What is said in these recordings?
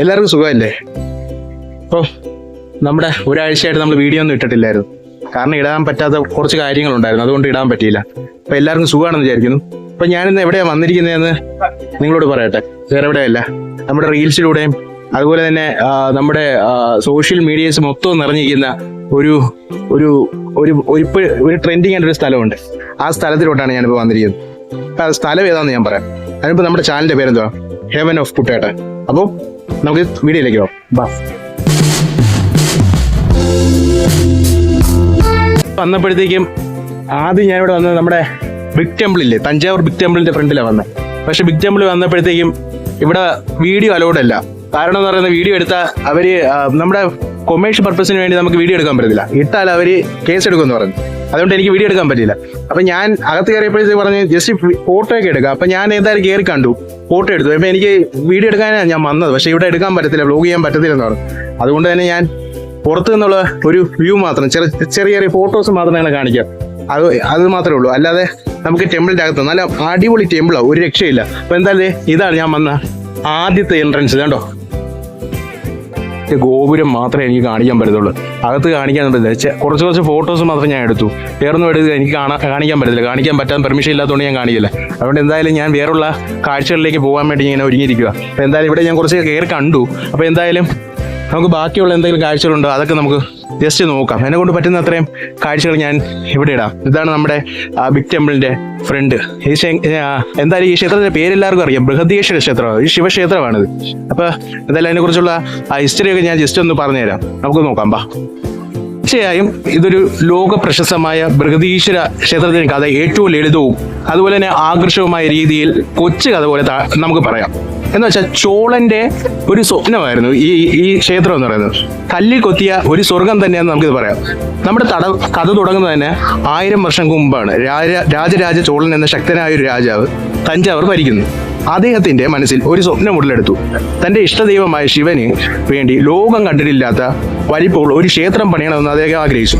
എല്ലാവർക്കും സുഖമല്ലേ? ഓ നമ്മുടെ ഒരാഴ്ചയായിട്ട് നമ്മൾ വീഡിയോ ഒന്നും ഇട്ടിട്ടില്ലായിരുന്നു. കാരണം ഇടാൻ പറ്റാത്ത കുറച്ച് കാര്യങ്ങളുണ്ടായിരുന്നു. അതുകൊണ്ട് ഇടാൻ പറ്റിയില്ല. അപ്പം എല്ലാവർക്കും സുഖമാണെന്ന് വിചാരിക്കുന്നു. അപ്പം ഞാനിന്ന് എവിടെയാണ് വന്നിരിക്കുന്നതെന്ന് നിങ്ങളോട് പറയട്ടെ. വേറെ എവിടെയല്ല. നമ്മുടെ റീൽസിലൂടെയും അതുപോലെ തന്നെ നമ്മുടെ സോഷ്യൽ മീഡിയസ് മൊത്തം നിറഞ്ഞിരിക്കുന്ന ഒരു ഒരു ഒരു ഒരു ഒരു ട്രെൻഡിങ് ആയിട്ട് ഒരു സ്ഥലമുണ്ട്. ആ സ്ഥലത്തിലോട്ടാണ് ഞാനിപ്പോൾ വന്നിരിക്കുന്നത്. അപ്പൊ സ്ഥലം ഏതാണെന്ന് ഞാൻ പറയാം. അതിനിപ്പോൾ നമ്മുടെ ചാനലിന്റെ പേരെന്തുവാ? ഹെവൻ ഓഫ് കുട്ടേട്ടൻ അപ്പോൾ നമുക്ക് വീഡിയോയിലേക്ക് പോകാം. വന്നപ്പോഴത്തേക്കും ആദ്യം ഞാൻ ഇവിടെ വന്നത് നമ്മുടെ ബിഗ് ടെമ്പിൾ ഇല്ലേ? തഞ്ചാവൂർ ബിഗ് ടെമ്പിളിന്റെ ഫ്രണ്ടിലാണ് വന്നത് പക്ഷെ ബിഗ് ടെമ്പിൾ വന്നപ്പോഴത്തേക്കും ഇവിടെ വീഡിയോ അലോഡ് അല്ല. കാരണം എന്ന് പറയുന്നത് വീഡിയോ എടുത്താൽ അവർ നമ്മുടെ കൊമേഴ്ഷ്യൽ പർപ്പസിന് വേണ്ടി നമുക്ക് വീഡിയോ എടുക്കാൻ പറ്റത്തില്ല. ഇട്ടാൽ അവർ കേസ് എടുക്കുമെന്ന് പറഞ്ഞു. അതുകൊണ്ട് എനിക്ക് വീഡിയോ എടുക്കാൻ പറ്റില്ല അപ്പൊ ഞാൻ അകത്ത് കയറിയപ്പോഴത്തേക്ക് പറഞ്ഞു ജസ്റ്റ് ഫോട്ടോ ഒക്കെ എടുക്കാം. അപ്പൊ ഞാൻ എന്തായാലും കയറി കണ്ടു ഫോട്ടോ എടുത്തു. അപ്പൊ എനിക്ക് വീഡിയോ എടുക്കാനാണ് ഞാൻ വന്നത്. പക്ഷെ ഇവിടെ എടുക്കാൻ പറ്റത്തില്ല വ്ലോഗ് ചെയ്യാൻ പറ്റത്തില്ല എന്നാണ് അതുകൊണ്ട് തന്നെ ഞാൻ പുറത്തു നിന്നുള്ള ഒരു വ്യൂ മാത്രം ചെറിയ ചെറിയ ചെറിയ ഫോട്ടോസ് മാത്രമാണ് കാണിക്കുക കാണിക്കാം. അത് അത് മാത്രമേ ഉള്ളൂ. അല്ലാതെ നമുക്ക് ടെമ്പിളിന്റെ അകത്ത് നല്ല അടിപൊളി ടെമ്പിളാണ് ഒരു രക്ഷയില്ല. അപ്പൊ എന്തായാലും ഇതാണ് ഞാൻ വന്ന ആദ്യത്തെ എൻട്രൻസ് കണ്ടോ? ഈ ഗോപുരം മാത്രമേ എനിക്ക് കാണിക്കാൻ പറ്റത്തുള്ളൂ. അകത്ത് കാണിക്കാൻ പറ്റില്ല ചെ- കുറച്ച് കുറച്ച് ഫോട്ടോസ് മാത്രം ഞാൻ എടുത്തു. വേറൊന്നും എടുത്ത് എനിക്ക് കാണിക്കാൻ പറ്റത്തില്ല. കാണിക്കാൻ പറ്റാൻ പെർമിഷൻ ഇല്ലാത്തതുകൊണ്ട് ഞാൻ കാണിക്കില്ല. അതുകൊണ്ട് എന്തായാലും ഞാൻ വേറുള്ള കാഴ്ചകളിലേക്ക് പോകാൻ വേണ്ടി ഇങ്ങനെ ഒരുങ്ങിയിരിക്കുക അപ്പോൾ എന്തായാലും ഇവിടെ ഞാൻ കുറച്ച് കയറി കണ്ടു. അപ്പോൾ എന്തായാലും നമുക്ക് ബാക്കിയുള്ള എന്തെങ്കിലും കാഴ്ചകളുണ്ടോ? അതൊക്കെ നമുക്ക് ജസ്റ്റ് നോക്കാം. എന്നെ കൊണ്ട് പറ്റുന്ന അത്രയും കാഴ്ചകൾ ഞാൻ ഇവിടെ ഇടാം. ഇതാണ് നമ്മുടെ ബിഗ് ടെമ്പിളിന്റെ ഫ്രണ്ട് ഈ എന്തായാലും ഈ ക്ഷേത്രത്തിന്റെ പേരെല്ലാവർക്കും അറിയാം. ബൃഹദീശ്വര ക്ഷേത്രമാണ്. ഈ ശിവക്ഷേത്രമാണിത്. അപ്പൊ എന്തായാലും അതിനെക്കുറിച്ചുള്ള ആ ഹിസ്റ്ററി ഒക്കെ ഞാൻ ജസ്റ്റ് ഒന്ന് പറഞ്ഞുതരാം. നമുക്ക് നോക്കാം ബാ. തീർച്ചയായും ഇതൊരു ലോക പ്രശസ്തമായ ബൃഹദീശ്വര ക്ഷേത്രത്തിന് കഥ. ഏറ്റവും ലളിതവും അതുപോലെ തന്നെ ആകർഷകമായ രീതിയിൽ കൊച്ചു കഥ പോലെ നമുക്ക് പറയാം. എന്ന് വെച്ചാൽ ചോളന്റെ ഒരു സ്വപ്നമായിരുന്നു ഈ ഈ ക്ഷേത്രം എന്ന് പറയുന്നത്. കല്ലിൽ കൊത്തിയ ഒരു സ്വർഗം തന്നെയാന്ന് നമുക്കിത് പറയാം. നമ്മുടെ തട കഥ തുടങ്ങുന്നത് തന്നെ ആയിരം വർഷം മുമ്പാണ്. രാജ രാജരാജ ചോളൻ എന്ന ശക്തനായ ഒരു രാജാവ് തഞ്ചാവൂർ ഭരിക്കുന്നു. അദ്ദേഹത്തിന്റെ മനസ്സിൽ ഒരു സ്വപ്നം ഉടലെടുത്തു തന്റെ ഇഷ്ടദൈവമായ ശിവന് വേണ്ടി ലോകം കണ്ടിട്ടില്ലാത്ത വലിപ്പോൾ ഒരു ക്ഷേത്രം പണിയണമെന്ന് അദ്ദേഹം ആഗ്രഹിച്ചു.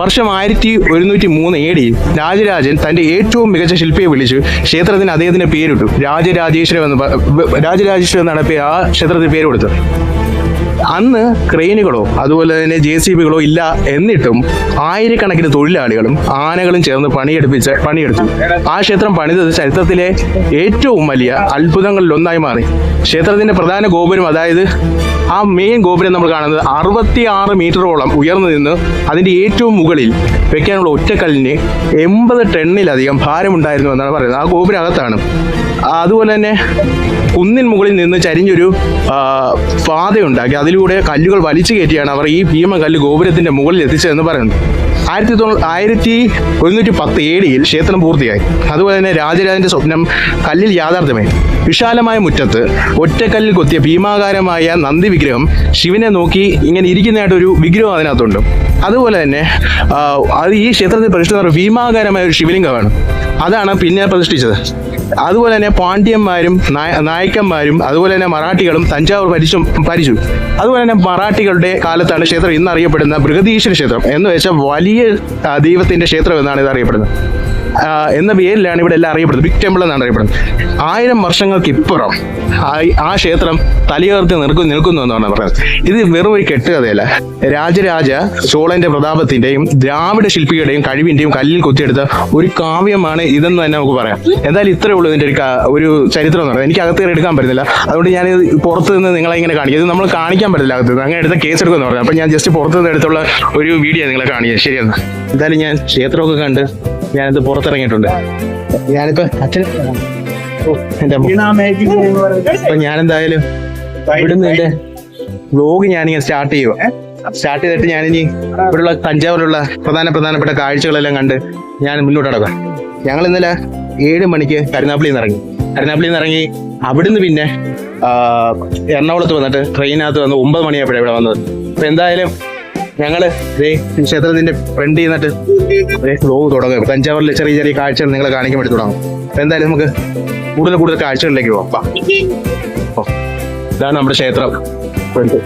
വർഷം ആയിരത്തി ഒരുന്നൂറ്റി മൂന്ന് ഏടി രാജരാജൻ തന്റെ ഏറ്റവും മികച്ച ശില്പിയെ വിളിച്ച് ക്ഷേത്രത്തിന് അദ്ദേഹത്തിന്റെ പേരിട്ടു. രാജരാജേശ്വരം എന്ന് പ- രാജരാജേശ്വരം എന്നാണ് ആ ക്ഷേത്രത്തിന് പേര് കൊടുത്തത് അന്ന് ക്രെയിനുകളോ അതുപോലെ തന്നെ ജെ സി ബികളോ ഇല്ല എന്നിട്ടും ആയിരക്കണക്കിന് തൊഴിലാളികളും ആനകളും ചേർന്ന് പണിയെടുപ്പിച്ച് പണിയെടുത്തു. ആ ക്ഷേത്രം പണിതത് ചരിത്രത്തിലെ ഏറ്റവും വലിയ അത്ഭുതങ്ങളിൽ ഒന്നായി മാറി. ക്ഷേത്രത്തിന്റെ പ്രധാന ഗോപുരം അതായത് ആ മെയിൻ ഗോപുരം നമ്മൾ കാണുന്നത് അറുപത്തി ആറ് മീറ്ററോളം ഉയർന്നു നിന്ന് അതിന്റെ ഏറ്റവും മുകളിൽ വെക്കാനുള്ള ഒറ്റക്കല്ലിന് എൺപത് ടണ്ണിലധികം ഭാരമുണ്ടായിരുന്നു എന്നാണ് പറയുന്നത്. ആ ഗോപുരം അകത്താണ്. അതുപോലെ തന്നെ കുന്നിൻ മുകളിൽ നിന്ന് ചരിഞ്ഞൊരു പാതയുണ്ടാക്കി. അതിലൂടെ കല്ലുകൾ വലിച്ചു കയറ്റിയാണ് അവർ ഈ ഭീമകല്ല് ഗോപുരത്തിന്റെ മുകളിൽ എത്തിച്ചതെന്ന് പറയുന്നു ആയിരത്തി തൊണ്ണൂ ആയിരത്തി ഒരുന്നൂറ്റി പത്ത് ഏടിയിൽ ക്ഷേത്രം പൂർത്തിയായി. അതുപോലെ തന്നെ രാജരാജന്റെ സ്വപ്നം കല്ലിൽ യാഥാർത്ഥ്യമായി. വിശാലമായ മുറ്റത്ത് ഒറ്റക്കല്ലിൽ കൊത്തിയ ഭീമാകാരമായ നന്ദി വിഗ്രഹം ശിവനെ നോക്കി ഇങ്ങനെ ഇരിക്കുന്നതായിട്ടൊരു വിഗ്രഹം അതിനകത്തുണ്ട്. അതുപോലെ തന്നെ അത് ഈ ക്ഷേത്രത്തിൽ പ്രതിഷ്ഠിച്ച ഭീമാകാരമായ ഒരു ശിവലിംഗമാണ്. അതാണ് പിന്നെ പ്രതിഷ്ഠിച്ചത്. അതുപോലെ തന്നെ പാണ്ഡ്യന്മാരും നായ- നായക്കന്മാരും അതുപോലെ തന്നെ മറാഠികളും തഞ്ചാവൂർ ഭരിച്ചു ഭരിച്ചു. അതുപോലെ തന്നെ മറാഠികളുടെ കാലത്താണ് ക്ഷേത്രം ഇന്ന് അറിയപ്പെടുന്ന ബൃഹദീശ്വര ക്ഷേത്രം എന്ന് വെച്ചാൽ വലിയ ദൈവത്തിന്റെ ക്ഷേത്രം എന്നാണ് ഇത് അറിയപ്പെടുന്നത്. എന്ന പേരിലാണ് ഇവിടെ എല്ലാം അറിയപ്പെടുന്നത്. ബിഗ് ടെമ്പിൾ എന്നാണ് അറിയപ്പെടുന്നത്. ആയിരം വർഷങ്ങൾക്ക് ഇപ്പുറം ആ- ക്ഷേത്രം തലയുയർത്തി നിൽക്കും നിൽക്കുന്നു എന്നാണ് പറയുന്നത്. ഇത് വെറും ഒരു കെട്ടുകഥയല്ല. രാജരാജ ചോളന്റെ പ്രതാപത്തിന്റെയും ദ്രാവിഡ ശില്പികളുടെയും കഴിവിന്റെയും കല്ലിൽ കൊത്തിയെടുത്ത ഒരു കാവ്യമാണ് ഇതെന്ന് തന്നെ നമുക്ക് പറയാം. എന്തായാലും ഇത്രേ ഉള്ളൂ ഇതിന്റെ ഒരു ഒരു ചരിത്രം എന്ന് പറയുന്നത്. എനിക്ക് അകത്ത് കയറി എടുക്കാൻ പറ്റുന്നില്ല. അതുകൊണ്ട് ഞാൻ പുറത്ത് നിന്ന് നിങ്ങളെ ഇങ്ങനെ കാണിക്കും. ഇത് നമ്മൾ കാണിക്കാൻ പറ്റില്ല അകത്ത് അങ്ങനെ എടുത്ത കേസ് എടുക്കുമെന്ന് പറഞ്ഞു. അപ്പൊ ഞാൻ ജസ്റ്റ് പുറത്ത് നിന്ന് എടുത്തുള്ള ഒരു വീഡിയോ നിങ്ങളെ കാണിക്കാം ശരിയെന്ന്. എന്തായാലും ഞാൻ ക്ഷേത്രമൊക്കെ കണ്ട് ഞാനിത് പുറത്തിറങ്ങിയിട്ടുണ്ട്. ഞാനിപ്പോ അച്ഛൻ. അപ്പൊ എന്തായാലും ഇവിടുന്ന് എന്റെ വ്ലോഗ് ഞാനിങ്ങനെ സ്റ്റാർട്ട് ചെയ്യുക സ്റ്റാർട്ട് ചെയ്തിട്ട് ഞാനിനി ഇവിടെയുള്ള തഞ്ചാവൂരിലുള്ള പ്രധാന പ്രധാനപ്പെട്ട കാഴ്ചകളെല്ലാം കണ്ട് ഞാൻ മുന്നോട്ട് നടക്കാം. ഞങ്ങൾ ഇന്നലെ ഏഴ് മണിക്ക് കരുനാപ്പള്ളിയിൽ നിന്ന് ഇറങ്ങി. കരുനാപ്പള്ളിയിൽ നിന്ന് ഇറങ്ങി അവിടുന്ന് പിന്നെ എറണാകുളത്ത് വന്നിട്ട് ട്രെയിനകത്ത് വന്ന് ഒമ്പത് മണിയായപ്പോഴാണ് ഇവിടെ വന്നത്. അപ്പൊ എന്തായാലും ഞങ്ങൾ ക്ഷേത്രത്തിന്റെ ഫ്രണ്ട് ചെയ്യുന്നിട്ട് വ്ലോഗ് തുടങ്ങും. തഞ്ചാവൂരിലെ ചെറിയ ചെറിയ കാഴ്ചകൾ നിങ്ങൾ കാണിക്കാൻ വേണ്ടി തുടങ്ങും. എന്തായാലും നമുക്ക് കൂടുതൽ കൂടുതൽ കാഴ്ചകളിലേക്ക് പോകാം ഇതാണ് നമ്മുടെ ക്ഷേത്രം. ഫ്രണ്ട്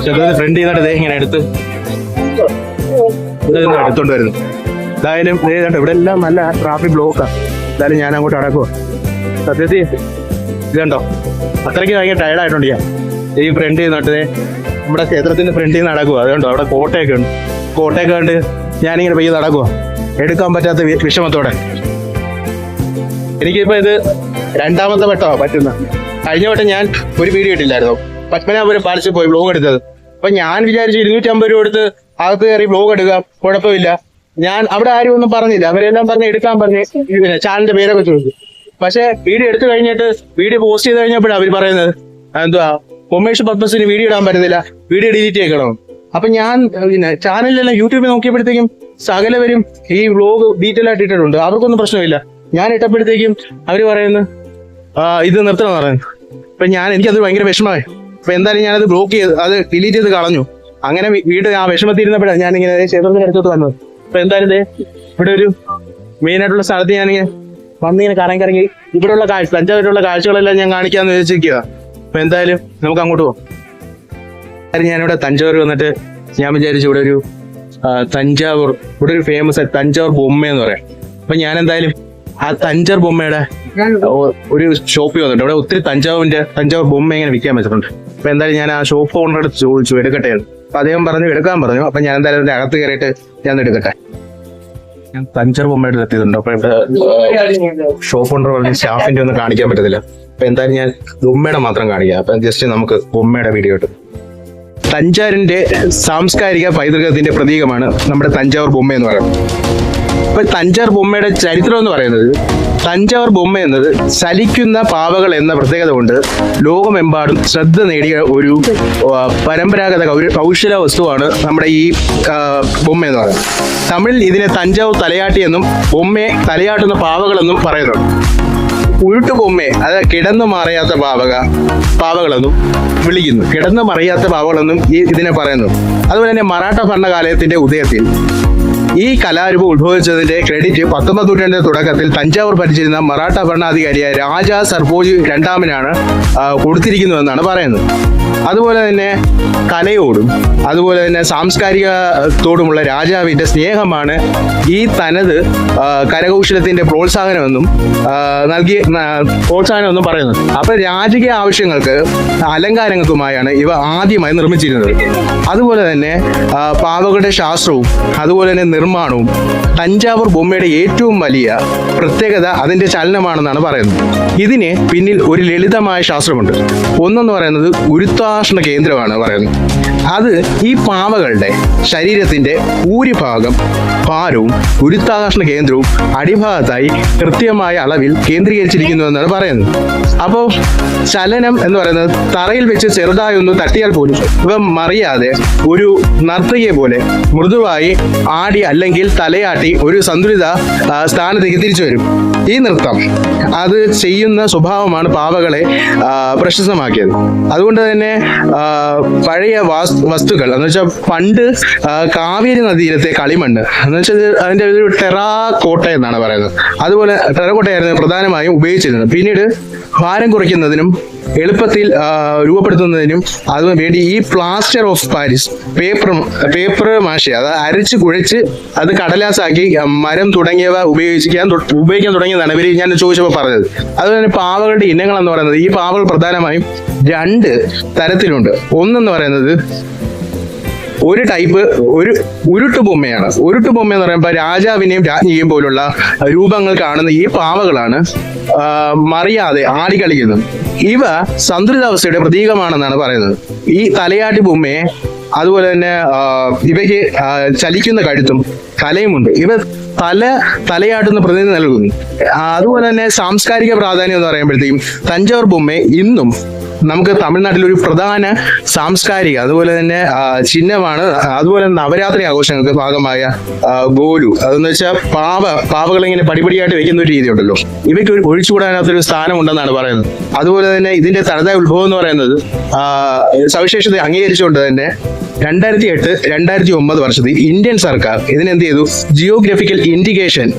ക്ഷേത്രത്തിന്റെ ഫ്രണ്ട് ചെയ്യുന്നിട്ട് ദേ ഇങ്ങനെ എടുത്ത് എടുത്തോണ്ട് വരുന്നു. എന്തായാലും ഇവിടെ എല്ലാം നല്ല ട്രാഫിക് ബ്ലോക്കാണ് എന്തായാലും ഞാൻ അങ്ങോട്ട് അടക്കുമോ സത്യത്തിൽ ഇതുണ്ടോ? അത്രയ്ക്ക് ഭയങ്കര ടയർഡായിട്ടുണ്ട് ഞാൻ. ഈ ഫ്രണ്ട് നിന്നിട്ട് നമ്മുടെ ക്ഷേത്രത്തിന്റെ ഫ്രണ്ടിൽ നടക്കുക അതുകൊണ്ടോ അവിടെ കോട്ടയൊക്കെ ഉണ്ട്. കോട്ടയൊക്കെ കണ്ട് ഞാനിങ്ങനെ പയ്യെ നടക്കുക എടുക്കാൻ പറ്റാത്ത വിഷമത്തോടെ. എനിക്കിപ്പോ ഇത് രണ്ടാമത്തെ വട്ടമാ പറ്റുന്ന കഴിഞ്ഞ വട്ടം ഞാൻ ഒരു വീഡിയോ ഇട്ടില്ലായിരുന്നു. പത്മനാഭപുരം പാലിച്ച് പോയി ബ്ലോഗ് എടുത്തത്. അപ്പൊ ഞാൻ വിചാരിച്ചു ഇരുന്നൂറ്റി അമ്പത് രൂപ എടുത്ത് അകത്ത് കയറി ബ്ലോഗ് എടുക്കാം കുഴപ്പമില്ല. ഞാൻ അവിടെ ആരും ഒന്നും പറഞ്ഞില്ല. അവരെല്ലാം പറഞ്ഞ് എടുക്കാൻ പറഞ്ഞ് ചാനലിന്റെ പേരൊക്കെ ചോദിച്ചു. പക്ഷെ വീഡിയോ എടുത്തു കഴിഞ്ഞിട്ട് വീഡിയോ പോസ്റ്റ് ചെയ്ത് കഴിഞ്ഞപ്പോഴാണ് അവർ പറയുന്നത്. എന്തുവാ? കൊമേഴ്ഷ്യൽ പർപ്പസിന് വീഡിയോ ഇടാൻ പറ്റുന്നില്ല വീഡിയോ ഡിലീറ്റ് ചെയ്യണം. അപ്പൊ ഞാൻ പിന്നെ ചാനലിലെല്ലാം യൂട്യൂബിൽ നോക്കിയപ്പോഴത്തേക്കും സകലവരും ഈ വ്ലോഗ് ഡീറ്റെയിൽ ആയിട്ട് ഇട്ടിട്ടുണ്ട്. അവർക്കൊന്നും പ്രശ്നമില്ല. ഞാൻ ഇട്ടപ്പോഴത്തേക്കും അവർ പറയുന്നു ഇത് നിർത്തണം പറയുന്നു. അപ്പൊ ഞാൻ എനിക്കത് ഭയങ്കര വിഷമമായി. അപ്പൊ എന്തായാലും ഞാനത് ബ്ലോക്ക് ചെയ്ത് അത് ഡിലീറ്റ് ചെയ്ത് കളഞ്ഞു. അങ്ങനെ വീട് ആ വിഷമത്തിരുന്നപ്പോഴാണ് ഞാൻ ഇങ്ങനെ ക്ഷേത്രത്തിന്റെ അടുത്തോട്ട് വന്നത്. അപ്പൊ എന്തായാലും ഇവിടെ ഒരു മെയിൻ ആയിട്ടുള്ള സ്ഥലത്ത് ഞാനിങ്ങനെ വന്നിങ്ങനെ കറങ്ങി കറങ്ങി. ഇവിടെയുള്ള കാഴ്ച തഞ്ചാവൂരുള്ള കാഴ്ചകളെല്ലാം ഞാൻ കാണിക്കാന്ന് വിചാരിച്ചിരിക്കുക അപ്പൊ എന്തായാലും നമുക്ക് അങ്ങോട്ട് പോകാം ഞാനിവിടെ തഞ്ചാവൂർ വന്നിട്ട് ഞാൻ വിചാരിച്ചു ഇവിടെ ഒരു തഞ്ചാവൂർ ഇവിടെ ഒരു ഫേമസ് തഞ്ചാവൂർ ബൊമ്മ എന്ന് പറയാം. അപ്പൊ ഞാൻ എന്തായാലും ആ തഞ്ചാവൂർ ബൊമ്മയുടെ ഒരു ഷോപ്പിൽ വന്നിട്ട് അവിടെ ഒത്തിരി തഞ്ചാവൂരിന്റെ തഞ്ചാവൂർ ബൊമ്മ ഇങ്ങനെ വിൽക്കാൻ വെച്ചിട്ടുണ്ട്. അപ്പൊ എന്തായാലും ഞാൻ ആ ഷോപ്പ് ഓണറോട് ചോദിച്ചു എടുക്കട്ടെ. അപ്പൊ അദ്ദേഹം പറഞ്ഞു എടുക്കാൻ പറഞ്ഞു. അപ്പൊ ഞാൻ എന്തായാലും അതിന്റെ അകത്ത് കയറിയിട്ട് ഞാൻ എടുക്കട്ടെ. ഞാൻ തഞ്ചാവൂർ ബൊമ്മയുടെ എത്തിയതുണ്ട് ഷോപ്പ് ഉണ്ടോ പറഞ്ഞ സ്റ്റാഫിന്റെ ഒന്നും കാണിക്കാൻ പറ്റത്തില്ല. അപ്പൊ എന്തായാലും ഞാൻ ബൊമ്മയുടെ മാത്രം കാണിക്കാം. അപ്പൊ ജസ്റ്റ് നമുക്ക് ബൊമ്മയുടെ വീഡിയോ തഞ്ചാറിന്റെ സാംസ്കാരിക പൈതൃകത്തിന്റെ പ്രതീകമാണ് നമ്മുടെ തഞ്ചാവൂർ ബൊമ്മ എന്ന് പറയുന്നത്. ഇപ്പൊ തഞ്ചാർ ബൊമ്മയുടെ ചരിത്രം എന്ന് പറയുന്നത് തഞ്ചാവൂർ ബൊമ്മ എന്നത് ചലിക്കുന്ന പാവകൾ എന്ന പ്രത്യേകത കൊണ്ട് ലോകമെമ്പാടും ശ്രദ്ധ നേടിയ ഒരു പരമ്പരാഗത കൗശല വസ്തുവാണ് നമ്മുടെ ഈ ബൊമ്മ എന്ന് പറയുന്നത്. തമിഴിൽ ഇതിനെ തഞ്ചാവൂർ തലയാട്ടി എന്നും ബൊമ്മയെ തലയാട്ടുന്ന പാവകളെന്നും പറയുന്നുണ്ട്. ഉരുട്ടു ബൊമ്മെ അത് കിടന്നു മറയാത്ത പാവക പാവകളെന്നും വിളിക്കുന്നു. കിടന്നു മറിയാത്ത പാവകളെന്നും ഈ ഇതിനെ പറയുന്നു അതുപോലെ തന്നെ മറാഠ ഭരണകാലത്തിന്റെ ഉദയത്തിൽ ഈ കലാരൂപം ഉത്ഭവിച്ചതിന്റെ ക്രെഡിറ്റ് പത്തൊമ്പത് നൂറ്റാണ്ടിന്റെ തുടക്കത്തിൽ തഞ്ചാവൂർ ഭരിച്ചിരുന്ന മറാഠ ഭരണാധികാരിയായ രാജ സർഫോജി രണ്ടാമനാണ് കൊടുത്തിരിക്കുന്നതെന്നാണ് പറയുന്നത്. അതുപോലെ തന്നെ കലയോടും അതുപോലെ തന്നെ സാംസ്കാരികത്തോടുമുള്ള രാജാവിന്റെ സ്നേഹമാണ് ഈ തനത് കരകൗശലത്തിന്റെ പ്രോത്സാഹനമെന്നും നൽകി പ്രോത്സാഹനമെന്നും പറയുന്നത്. അപ്പൊ രാജകീയ ആവശ്യങ്ങൾക്ക് അലങ്കാരങ്ങൾക്കുമായാണ് ഇവ ആദ്യമായി നിർമ്മിച്ചിരുന്നത്. അതുപോലെ തന്നെ പാവകളുടെ ശാസ്ത്രവും അതുപോലെ തന്നെ നിർമ്മാണവും തഞ്ചാവൂർ ബൊമ്മയുടെ ഏറ്റവും വലിയ പ്രത്യേകത അതിന്റെ ചലനമാണെന്നാണ് പറയുന്നത്. ഇതിന് പിന്നിൽ ഒരു ലളിതമായ ശാസ്ത്രമുണ്ട്. ഒന്നെന്ന് പറയുന്നത് ഗുരുത്വാകർഷണ കേന്ദ്രമാണ് പറയുന്നത്. അത് ഈ പാവകളുടെ ശരീരത്തിന്റെ ഭൂരിഭാഗം ഭാരവും ഗുരുത്വാകർഷണ കേന്ദ്രവും അടിഭാഗത്തായി കൃത്യമായ അളവിൽ കേന്ദ്രീകരിച്ചിരിക്കുന്നു എന്നാണ് പറയുന്നത്. അപ്പോൾ ചലനം എന്ന് പറയുന്നത് തറയിൽ വെച്ച് ചെറുതായി ഒന്ന് തട്ടിയാൽ പോലും ഇവ മറിയാതെ ഒരു നർത്തകിയെ പോലെ മൃദുവായി ആടി അല്ലെങ്കിൽ തലയാട്ടി ഒരു സന്തുലിത സ്ഥാനത്തേക്ക് തിരിച്ചു വരും. ഈ നൃത്തം അത് ചെയ്യുന്ന സ്വഭാവമാണ് പാവകളെ പ്രശസ്തമാക്കിയത്. അതുകൊണ്ട് തന്നെ പഴയ വാസ് വസ്തുക്കൾ. എന്ന് വെച്ചാൽ പണ്ട് കാവേരി നദീരത്തെ കളിമണ്ണ്. എന്ന് വെച്ചാൽ അതിന്റെ ഒരു ടെറാ കോട്ട എന്നാണ് പറയുന്നത്. അതുപോലെ ടെറക്കോട്ടയായിരുന്നു പ്രധാനമായും ഉപയോഗിച്ചിരുന്നത്. പിന്നീട് ഭാരം കുറയ്ക്കുന്നതിനും എളുപ്പത്തിൽ രൂപപ്പെടുത്തുന്നതിനും അതിനു വേണ്ടി ഈ plaster of Paris paper paper mache അത് അരച്ച് കുഴച്ച് അത് കടലാസാക്കി മരം തുടങ്ങിയവ ഉപയോഗിക്കാൻ ഉപയോഗിക്കാൻ തുടങ്ങിയതാണ് ഇവർ ഞാൻ ചോദിച്ചപ്പോൾ പറഞ്ഞത്. അതുപോലെ പാവകളുടെ ഇനങ്ങൾ എന്ന് പറയുന്നത്. ഈ പാവകൾ പ്രധാനമായും രണ്ട് തരത്തിലുണ്ട്. ഒന്നെന്ന് പറയുന്നത് ഒരു ടൈപ്പ് ഒരു ഉരുട്ടു ബൊമ്മയാണ്. ഉരുട്ടു ബൊമ്മ എന്ന് പറയുമ്പോൾ രാജാവിനെയും രാജ്ഞിയെയും പോലുള്ള രൂപങ്ങൾ കാണുന്ന ഈ പാവകളാണ് മറിയാതെ ആടി കളിക്കുന്നത് ഇവ സന്തുലിതാവസ്ഥയുടെ പ്രതീകമാണെന്നാണ് പറയുന്നത്. ഈ തലയാട്ടി ബൊമ്മയെ അതുപോലെ തന്നെ ഇവയ്ക്ക് ചലിക്കുന്ന കഴുത്തും തലയുമുണ്ട്. ഇവ തല തലയാട്ടുന്ന പ്രതിനിധി നൽകുന്നു. അതുപോലെ തന്നെ സാംസ്കാരിക പ്രാധാന്യം എന്ന് പറയുമ്പോഴത്തേക്കും തഞ്ചാവൂർ ബൊമ്മയെ ഇന്നും നമുക്ക് തമിഴ്നാട്ടിൽ ഒരു പ്രധാന സാംസ്കാരിക അതുപോലെ തന്നെ ചിഹ്നമാണ് അതുപോലെ നവരാത്രി ആഘോഷങ്ങൾക്ക് ഭാഗമായ ഗോലു അതെന്ന് വെച്ചാൽ പാവ പാവകൾ ഇങ്ങനെ പടിപടിയായിട്ട് വെക്കുന്ന ഒരു രീതി ഉണ്ടല്ലോ ഇവയ്ക്ക് ഒരു ഒഴിച്ചുകൂടാനാത്തൊരു സ്ഥാനമുണ്ടെന്നാണ് പറയുന്നത്. അതുപോലെ തന്നെ ഇതിന്റെ തനതായ ഉത്ഭവം എന്ന് പറയുന്നത് സവിശേഷത അംഗീകരിച്ചുകൊണ്ട് തന്നെ രണ്ടായിരത്തി എട്ട് രണ്ടായിരത്തി ഒമ്പത് വർഷത്തിൽ ഇന്ത്യൻ സർക്കാർ ഇതിനെന്ത് ചെയ്തു? ജിയോഗ്രഫിക്കൽ ഇൻഡിക്കേഷൻ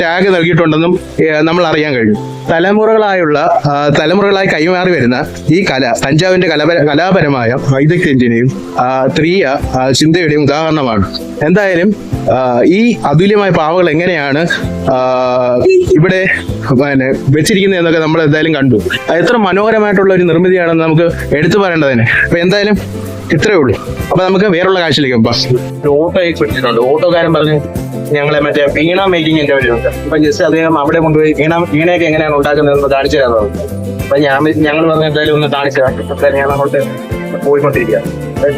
ടാഗ് നൽകിയിട്ടുണ്ടെന്നും നമ്മൾ അറിയാൻ കഴിഞ്ഞു. തലമുറകളായുള്ള തലമുറകളായി കൈമാറി വരുന്ന ഈ കല തഞ്ചാവിന്റെ കലാപര കലാപരമായ വൈദഗ്ധ്യത്തിന്റെയും ത്രീയ ചിന്തയുടെയും ഉദാഹരണമാണ്. എന്തായാലും ഈ അതുല്യമായ പാവകൾ എങ്ങനെയാണ് ഇവിടെ പിന്നെ വെച്ചിരിക്കുന്നത് എന്നൊക്കെ നമ്മൾ എന്തായാലും കണ്ടു. എത്ര മനോഹരമായിട്ടുള്ള ഒരു നിർമ്മിതിയാണെന്ന് നമുക്ക് എടുത്തു തന്നെ അപ്പൊ എന്തായാലും ഇത്രേ ഉള്ളൂ. അപ്പൊ നമുക്ക് വേറുള്ള കാഴ്ചയിലേക്ക് ഓട്ടോ ഓട്ടോയെ ഓട്ടോക്കാരൻ പറഞ്ഞു ഞങ്ങളെ മറ്റേ വീണ മേക്കിങ്ങിന്റെ ഒരു അപ്പൊ ജസ്റ്റ് അദ്ദേഹം അവിടെ കൊണ്ടുപോയി വീണ വീണയൊക്കെ എങ്ങനെയാണ് ഉണ്ടാക്കുന്നതെന്ന് കാണിച്ചു പറഞ്ഞു. അപ്പൊ ഞാൻ ഞങ്ങൾ പറഞ്ഞ എന്തായാലും ഒന്ന് കാണിച്ചു ഞാൻ അങ്ങോട്ട് പോയിക്കൊണ്ടിരിക്കുക.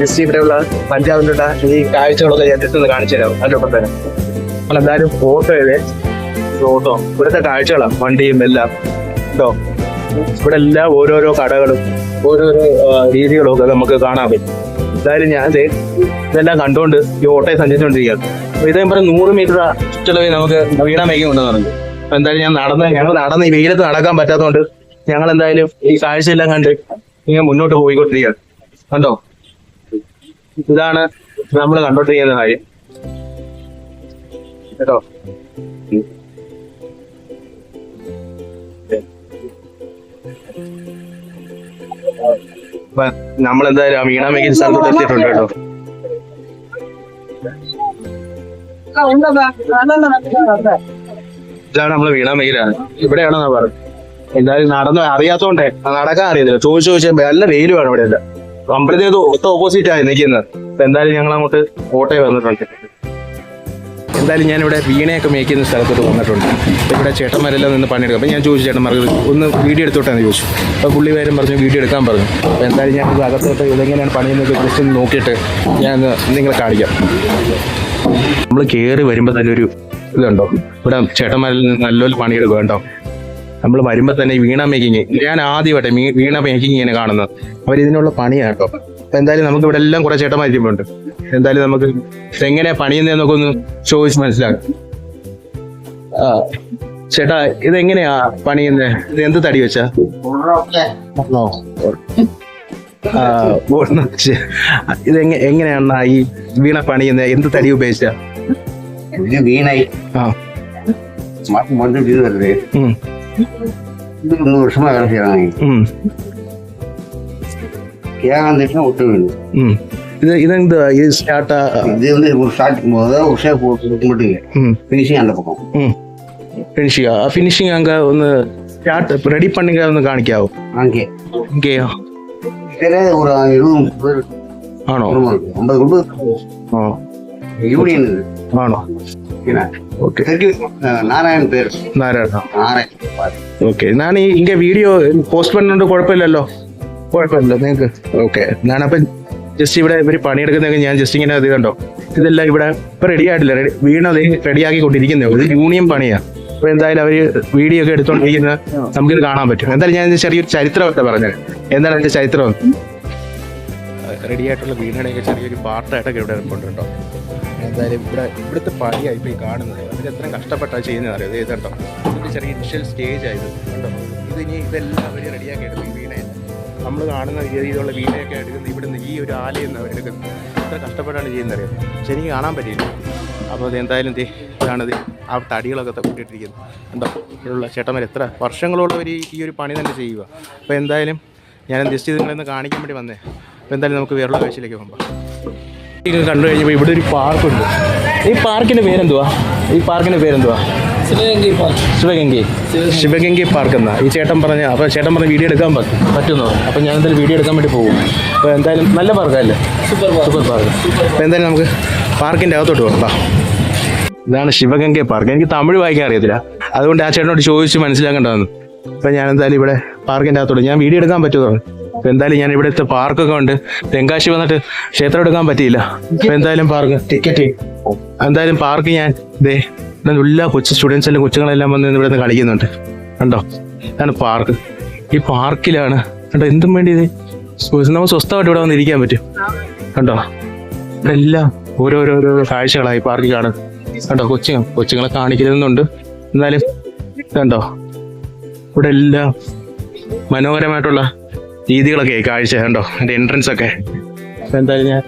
ജസ്റ്റ് ഇവിടെയുള്ള പഞ്ചാബിലുള്ള ഈ കാഴ്ചകളൊക്കെ ഞാൻ ജസ്റ്റ് ഒന്ന് കാണിച്ചു തരാം. അതിനൊപ്പം തന്നെ. നമ്മൾ എന്തായാലും ഓട്ടോയിലെ ഫോട്ടോ ഇവിടുത്തെ കാഴ്ചകളാണ് വണ്ടിയും എല്ലാം. കേട്ടോ ഇവിടെ എല്ലാം ഓരോരോ കടകളും ഓരോരോ ആ, രീതികളും ഒക്കെ നമുക്ക് കാണാൻ പറ്റും. എന്തായാലും ഞാൻ ഇതെല്ലാം കണ്ടുകൊണ്ട് ഈ ഓട്ടോയെ സഞ്ചരിച്ചുകൊണ്ടിരിക്കുകയാണ് അപ്പൊ ഇതേ പറഞ്ഞ നൂറ് മീറ്റർ ചുറ്റളവിൽ നമുക്ക് വീണ മേഖല ഉണ്ടെന്ന് പറഞ്ഞു. അപ്പൊ എന്തായാലും ഞാൻ നടന്ന് ഞങ്ങൾ നടന്ന് ഈ വെയിലത്ത് നടക്കാൻ പറ്റാത്തതുകൊണ്ട് ഞങ്ങൾ എന്തായാലും ഈ കാഴ്ചയെല്ലാം കണ്ട് ഇങ്ങനെ മുന്നോട്ട് പോയിക്കൊണ്ടിരിക്കുകയാണ്. കണ്ടോ? ഇതാണ് നമ്മൾ കണ്ടോണ്ടിരിക്കുന്ന കാര്യം. കേട്ടോ? അപ്പൊ നമ്മളെന്തായാലും വീണ മേഖല സ്ഥലത്തോട്ട് എത്തിയിട്ടുണ്ട് കേട്ടോ. ഇതാണ് നമ്മൾ വീണ മേഖല ഇവിടെയാണെന്നാ പറഞ്ഞത്. എന്തായാലും നടന്ന് അറിയാത്തോണ്ടേ നടക്കാൻ അറിയത്തില്ല. ചോദിച്ചു ചോദിച്ചാൽ നല്ല വെയിലുമാണ് ഇവിടെ എല്ലാം അമ്പലത്തിന് ഓപ്പോസിറ്റ് ആയി നിൽക്കുന്നത്. എന്തായാലും ഞങ്ങൾ അങ്ങോട്ട് കോട്ടയം വന്നിട്ടുണ്ട്. എന്തായാലും ഞാനിവിടെ വീണയൊക്കെ മേക്കുന്ന സ്ഥലത്തോട്ട് വന്നിട്ടുണ്ട്. ഇവിടെ ചേട്ടന്മാരെല്ലാം നിന്ന് പണിയെടുക്കും. അപ്പം ഞാൻ ചോദിച്ചു ചേട്ടന്മാർക്ക് ഒന്ന് വീഡിയോ എടുത്തോട്ടെന്ന് ചോദിച്ചു. അപ്പോൾ പുള്ളി പേരും പറഞ്ഞു വീഡിയോ എടുക്കാൻ പറഞ്ഞു. അപ്പോൾ എന്തായാലും ഞാൻ ഇത് അകത്തോട്ട് ഇതെങ്ങനെയാണ് പണിയുന്നത് ജസ്റ്റ് ഒന്ന് നോക്കിയിട്ട് ഞാൻ നിങ്ങളെ കാണിക്കാം. നമ്മൾ കയറി വരുമ്പോൾ തന്നെ ഒരു ഇതുണ്ടോ? ഇവിടെ ചേട്ടന്മാരിൽ നിന്ന് നല്ലൊരു പണിയെടുക്കുക കേട്ടോ നമ്മൾ വരുമ്പോൾ തന്നെ വീണ മേക്കിങ് ഞാൻ ആദ്യമായിട്ട് വീണ മേക്കിങ് ഇങ്ങനെ കാണുന്നത്. അവരിതിനുള്ള പണിയാണ് കേട്ടോ. എന്തായാലും നമുക്ക് ഇവിടെ എല്ലാം കുറെ ചേട്ടന്മാരിക്കുമ്പോണ്ട്. എന്തായാലും നമുക്ക് എങ്ങനെ പണിയുന്നതെന്ന് ഒന്ന് ചോദിച്ച് മനസ്സിലാക്കാം. ആ ചേട്ടാ ഇതെങ്ങനെയാ പണിയുന്നത് ഇത് എന്ത് തടി വെച്ചാ? ഇത് എങ്ങനെയാണ് ഈ വീണ പണിയുന്നത് എന്ത് തടി ഉപയോഗിച്ചാ? വീണായി. ആ. മാസം ചെയ്തതല്ലേ വർഷമായി ஏகாந்தேஷம் விட்டு வேணும் ഉം. ഇത് ഇതെന്ത് ഇത് സ്റ്റാർട്ടാ இது வந்து ஒரு ஸ்டார்ட் முதல்ல ஒரு ஷேப் போட்டு மட்டுங்க ஃபினிஷிங் அந்த பக்கம் ഫിനിഷിംഗ് ആ ഫിനിഷിംഗ് അങ്ക ഒന്ന് സ്റ്റാർട്ട് റെഡി പണിങ്ക ഒന്ന് കാണിക്കാവോ அங்கே ഇങ്കയോ சரி ஒரு இருபது முப்பது பேர் ആണോ குடும்பம் இருக்கு ஐம்பது குடும்பம் ആ யூனியன் இது ആണോ என்ன ഓക്കെ தெற்கு அஹ், நாராயண் பேர் നാരായണ நாராயண் ഓക്കെ ഞാൻ ഈ ഇങ്ങനെ വീഡിയോ പോസ്റ്റ് പണ്ണുകൊണ്ട് കുഴപ്പമില്ലല്ലോ കുഴപ്പമില്ല. നിങ്ങൾക്ക് ഓക്കെ. ഞാനപ്പം ജസ്റ്റ് ഇവിടെ ഇവർ പണിയെടുക്കുന്നതൊക്കെ ഞാൻ ജസ്റ്റ് ഇങ്ങനെ അത് കണ്ടോ? ഇതെല്ലാം ഇവിടെ ഇപ്പം റെഡി ആയിട്ടില്ല. റെഡി വീണത് റെഡിയാക്കി റെഡി ആക്കിക്കൊണ്ടിരിക്കുന്നേ ഒരു യൂണിയൻ പണിയാണ് അപ്പൊ എന്തായാലും അവർ വീഡിയോ ഒക്കെ എടുത്തോണ്ടിരിക്കുന്ന നമുക്കിത് കാണാൻ പറ്റും. എന്തായാലും ഞാൻ ചെറിയൊരു ചരിത്രമൊക്കെ പറഞ്ഞത് എന്താണ് എന്റെ ചരിത്രം? റെഡി ആയിട്ടുള്ള വീണയുടെയൊക്കെ ചെറിയൊരു പാർട്ടായിട്ടൊക്കെ ഇവിടെ കൊണ്ടുണ്ടോ എന്തായാലും ഇവിടെ ഇവിടുത്തെ പണിയായി പോയി കാണുന്നത്. അവർ എത്ര കഷ്ടപ്പെട്ടാണ് ചെയ്യുന്നത് അറിയാം. ഇത് കേട്ടോ ഇതിന്റെ ചെറിയ ഇനിഷ്യൽ സ്റ്റേജ് ആയത് കണ്ടോ? ഇത് ഇനി ഇതെല്ലാം അവർ റെഡിയാക്കി എടുക്കും നമ്മൾ കാണുന്ന രീതിയിലുള്ള വീടൊക്കെ എടുക്കുന്നത് ഇവിടുന്ന് ഈ ഒരു ആലയിൽ നിന്ന് അവരെടുക്കുന്നത് എത്ര കഷ്ടപ്പെട്ടാണ് ചെയ്യുന്നറിയാം പക്ഷെ എനിക്ക് കാണാൻ പറ്റിയില്ല. അപ്പോൾ അത് എന്തായാലും ദേ ഇതാണത്. ആ തടികളൊക്കെ കൂട്ടിയിട്ടിരിക്കുന്നത് എന്താ ഇതിലുള്ള ചേട്ടന്മാർ എത്ര വർഷങ്ങളോളം ഈ ഒരു പണി തന്നെ ചെയ്യുക. അപ്പോൾ എന്തായാലും ഞാൻ ജസ്റ്റ് നിങ്ങളെന്ന് കാണിക്കാൻ വേണ്ടി വന്നേ. അപ്പോൾ എന്തായാലും നമുക്ക് വേറുള്ള കാഴ്ചയിലേക്ക് പോകുമ്പോൾ കണ്ടു കഴിഞ്ഞപ്പോൾ ഇവിടെ ഒരു പാർക്കുണ്ട്. ഈ പാർക്കിന്റെ പേരെന്തുവാ? ഈ പാർക്കിന്റെ പേരെന്തുവാ? ശിവഗംഗി ശിവഗംഗി. പാർക്ക് എന്നാ. ഈ ചേട്ടൻ പറഞ്ഞ അപ്പൊ ചേട്ടൻ പറഞ്ഞ വീഡിയോ എടുക്കാൻ പറ്റും പറ്റുന്നു? അപ്പോൾ ഞാൻ എന്തായാലും വീഡിയോ എടുക്കാൻ വേണ്ടി പോകും അപ്പോൾ എന്തായാലും നല്ല പാർക്കല്ലേ സൂപ്പർ സൂപ്പർ പാർക്ക് അപ്പൊ എന്തായാലും നമുക്ക് പാർക്കിന്റെ അകത്തോട്ട് പോകാം ഇതാണ് ശിവഗംഗി പാർക്ക് എനിക്ക് തമിഴ് വായിക്കാൻ അറിയത്തില്ല. അതുകൊണ്ട് ആ ചേട്ടനോട് ചോദിച്ച് മനസ്സിലാക്കേണ്ടതെന്ന് അപ്പൊ ഞാൻ എന്തായാലും ഇവിടെ പാർക്കിന്റെ അകത്തോട്ട് ഞാൻ വീഡിയോ എടുക്കാൻ പറ്റുമെന്ന് അപ്പം എന്തായാലും ഞാൻ ഇവിടുത്തെ പാർക്കൊക്കെ ഉണ്ട്. തെങ്കാശി വന്നിട്ട് ക്ഷേത്രം എടുക്കാൻ പറ്റിയില്ല. അപ്പം എന്തായാലും പാർക്ക് ടിക്കറ്റ് എന്തായാലും പാർക്ക് ഞാൻ ഇതേ എല്ലാ കൊച്ചു സ്റ്റുഡൻസ് എല്ലാം കൊച്ചുങ്ങളെല്ലാം വന്ന് ഇവിടെ നിന്ന് കളിക്കുന്നുണ്ട്. കണ്ടോ? ഇതാണ് പാർക്ക് ഈ പാർക്കിലാണ് കണ്ടോ? എന്തും വേണ്ടി ഇത്? നമുക്ക് സ്വസ്ഥമായിട്ട് ഇവിടെ വന്ന് ഇരിക്കാൻ പറ്റും. കണ്ടോ? ഇവിടെ എല്ലാം ഓരോരോരോ കാഴ്ചകളായി പാർക്കിൽ കാണുന്നത്. കണ്ടോ? കൊച്ചുങ്ങൾ കൊച്ചുങ്ങളെ കാണിക്കുന്നുണ്ട് എന്നാലും കണ്ടോ? ഇവിടെ എല്ലാം മനോഹരമായിട്ടുള്ള രീതികളൊക്കെ കാഴ്ച കണ്ടോ? എന്റെ എൻട്രൻസ് ഒക്കെ. എന്തായാലും ഞാൻ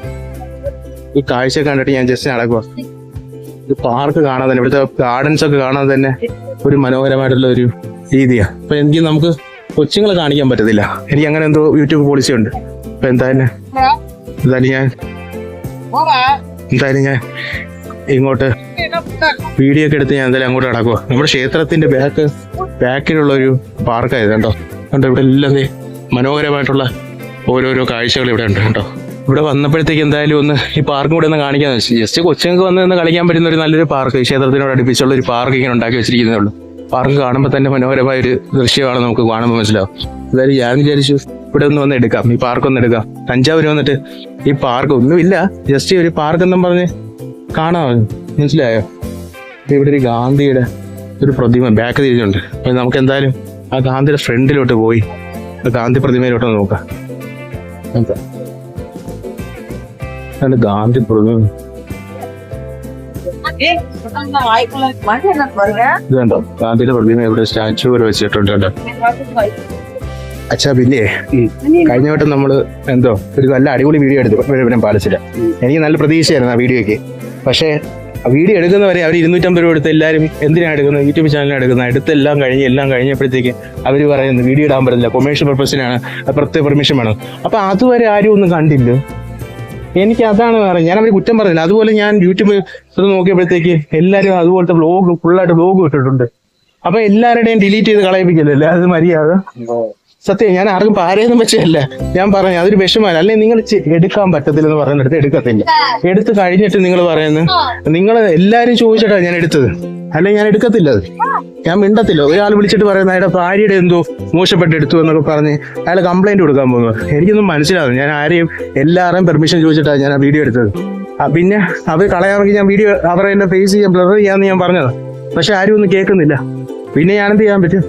ഈ കാഴ്ച കണ്ടിട്ട് ഞാൻ ജസ്റ്റ് നടക്കുക ഈ പാർക്ക് കാണാൻ തന്നെ ഇവിടുത്തെ ഗാർഡൻസ് ഒക്കെ കാണാൻ തന്നെ ഒരു മനോഹരമായിട്ടുള്ള ഒരു രീതിയാണ് അപ്പൊ എനിക്ക് നമുക്ക് കൊച്ചുങ്ങളെ കാണിക്കാൻ പറ്റത്തില്ല. എനിക്ക് അങ്ങനെ എന്തോ യൂട്യൂബ് പോളിസി ഉണ്ട്. അപ്പൊ എന്തായാലും എന്തായാലും ഞാൻ എന്തായാലും ഞാൻ ഇങ്ങോട്ട് വീഡിയോ ഒക്കെ എടുത്ത് ഞാൻ എന്തായാലും അങ്ങോട്ട് നടക്കുക നമ്മുടെ ക്ഷേത്രത്തിന്റെ ബാക്ക് ബാക്കിലുള്ള ഒരു പാർക്കായത് കേട്ടോ. കണ്ടോ ഇവിടെ എല്ലാം മനോഹരമായിട്ടുള്ള ഓരോരോ കാഴ്ചകൾ ഇവിടെ ഉണ്ട് കേട്ടോ. ഇവിടെ വന്നപ്പോഴത്തേക്ക് എന്തായാലും ഒന്ന് ഈ പാർക്കും കൂടെ ഒന്ന് കാണിക്കാന്ന് വെച്ചു. ജസ്റ്റ് കൊച്ചുങ്ങൾക്ക് വന്ന് നിന്ന് കളിക്കാൻ പറ്റുന്ന ഒരു നല്ലൊരു പാർക്ക് ക്ഷേത്രത്തിനോട് അടുപ്പിച്ചുള്ള ഒരു പാർക്ക് ഇങ്ങനെ ഉണ്ടാക്കി വെച്ചിരിക്കുന്നേ ഉള്ളൂ. പാർക്ക് കാണുമ്പോൾ തന്നെ മനോഹരമായ ഒരു ദൃശ്യമാണ് നമുക്ക് കാണുമ്പോൾ മനസ്സിലാവും. എന്തായാലും ഞാൻ വിചാരിച്ചു ഇവിടെ ഒന്ന് വന്ന് എടുക്കാം ഈ പാർക്ക് ഒന്ന് എടുക്കാം. തഞ്ചാവൂർ വന്നിട്ട് ഈ പാർക്ക് ഒന്നുമില്ല ജസ്റ്റ് ഒരു പാർക്ക് എന്നും പറഞ്ഞ് കാണാം മനസ്സിലായോ? ഇവിടെ ഒരു ഗാന്ധിയുടെ ഒരു പ്രതിമ ബാക്ക് തിരിഞ്ഞുണ്ട്. അപ്പൊ നമുക്ക് എന്തായാലും ആ ഗാന്ധിയുടെ ഫ്രണ്ടിലോട്ട് പോയി. ആ ഗാന്ധി പ്രതിമയിലോട്ട് നോക്കാം നോക്കാം. അതാണ് ഗാന്ധി കണ്ടോ ഗാന്ധിയുടെ പ്രതിമ ഇവിടെ സ്റ്റാച്ചു വരെ വെച്ചിട്ടുണ്ട് അച്ഛാ പിന്നെ കഴിഞ്ഞ വട്ടം നമ്മൾ എന്തോ? ഒരു നല്ല അടിപൊളി വീഡിയോ എടുത്തു പിന്നെ പാലിച്ചില്ല എനിക്ക് നല്ല പ്രതീക്ഷയായിരുന്നു ആ വീഡിയോയ്ക്ക്. പക്ഷേ ആ വീഡിയോ എടുക്കുന്നവരെ അവർ ഇരുന്നൂറ്റമ്പത് രൂപ എടുത്ത് എല്ലാവരും എന്തിനാണ് എടുക്കുന്നത്? യൂട്യൂബ് ചാനലിനാണ് എടുക്കുന്നത്. എടുത്തെല്ലാം കഴിഞ്ഞ് എല്ലാം കഴിഞ്ഞപ്പോഴത്തേക്ക് അവർ പറയുന്നത് വീഡിയോ ഇടാൻ പറ്റില്ല കൊമേഴ്ഷ്യൽ പർപ്പസിനാണ് പ്രത്യേക പെർമിഷൻ വേണം. അപ്പൊ അതുവരെ ആരും ഒന്നും കണ്ടില്ല. എനിക്ക് അതാണ് പറയുന്നത് ഞാൻ അവർ കുറ്റം പറഞ്ഞില്ല. അതുപോലെ ഞാൻ യൂട്യൂബ് ഇത് നോക്കിയപ്പോഴത്തേക്ക് എല്ലാവരും അതുപോലത്തെ വ്ലോഗ് ഫുള്ളായിട്ട് വ്ലോഗ് ഇട്ടിട്ടുണ്ട്. അപ്പൊ എല്ലാവരുടെയും ഡിലീറ്റ് ചെയ്ത് കളയിപ്പിക്കില്ലല്ലേ അത് മര്യാദ. സത്യം ഞാൻ ആർക്കും പാരയൊന്നും വെച്ചല്ല ഞാൻ പറഞ്ഞു അതൊരു വിഷമല്ല അല്ലെ നിങ്ങൾ എടുക്കാൻ പറ്റത്തില്ലെന്ന് പറയുന്നിടത്ത് എടുക്കത്തില്ല. എടുത്ത് കഴിഞ്ഞിട്ട് നിങ്ങൾ പറയുന്നത്. നിങ്ങൾ എല്ലാരും ചോദിച്ചിട്ടാണ് ഞാൻ എടുത്തത്. അല്ലെ ഞാൻ എടുക്കത്തില്ല. അത് ഞാൻ മിണ്ടത്തില്ല. ഒരാൾ വിളിച്ചിട്ട് പറയുന്ന അയാളുടെ ഭാര്യയുടെ എന്തോ മോശപ്പെട്ട് എടുത്തു എന്നൊക്കെ പറഞ്ഞ് അയാൾ കംപ്ലൈന്റ് കൊടുക്കാൻ പോകുന്നത് എനിക്കൊന്നും മനസ്സിലാവും ഞാൻ ആരെയും എല്ലാവരെയും പെർമിഷൻ ചോദിച്ചിട്ടാണ് ഞാൻ ആ വീഡിയോ എടുത്തത്. പിന്നെ അവർ കളയാമെങ്കിൽ ഞാൻ വീഡിയോ അവരെ എന്നെ ഫേസ് ചെയ്യാൻ ബ്ലർ ചെയ്യാന്ന് ഞാൻ പറഞ്ഞത്. പക്ഷെ ആരും ഒന്നും കേൾക്കുന്നില്ല. പിന്നെ ഞാനെന്ത് ചെയ്യാൻ പറ്റും?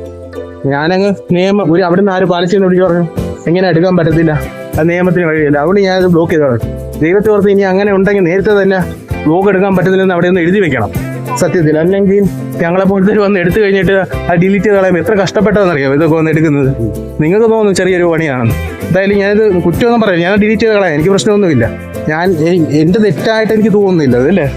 ഞാനങ്ങ് നിയമം ഒരു അവിടെ നിന്ന് ആര് പാലിച്ചെന്ന് വിളിച്ച് പറഞ്ഞു എങ്ങനെ എടുക്കാൻ പറ്റത്തില്ല? ആ നിയമത്തിന് വഴിയില്ല. അതുകൊണ്ട് ഞാനത് ബ്ലോക്ക് ചെയ്തോളാം ദൈവത്തെ ഓർത്ത് ഇനി അങ്ങനെ ഉണ്ടെങ്കിൽ നേരത്തെ തന്നെ ബ്ലോക്ക് എടുക്കാൻ പറ്റത്തില്ലെന്ന് അവിടെ ഒന്ന് എഴുതി വെക്കണം. സത്യത്തിൽ അല്ലെങ്കിൽ ഞങ്ങളെ പോലത്തെ വന്ന് എടുത്തു കഴിഞ്ഞിട്ട് ആ ഡിലീറ്റ് ചെയ്ത് കളയുമ്പോൾ എത്ര കഷ്ടപ്പെട്ടതെന്നറിയാം ഇതൊക്കെ വന്ന് എടുക്കുന്നത്? നിങ്ങൾക്ക് തോന്നുന്നു ചെറിയൊരു പണിയാണെന്ന് എന്തായാലും ഞാനിത് കുറ്റമൊന്നും പറയാം ഞാൻ ഡിലീറ്റ് ചെയ്ത് കളയാം എനിക്ക് പ്രശ്നമൊന്നുമില്ല. ഞാൻ എന്റെ തെറ്റായിട്ട് എനിക്ക് തോന്നുന്നില്ല അതല്ലേ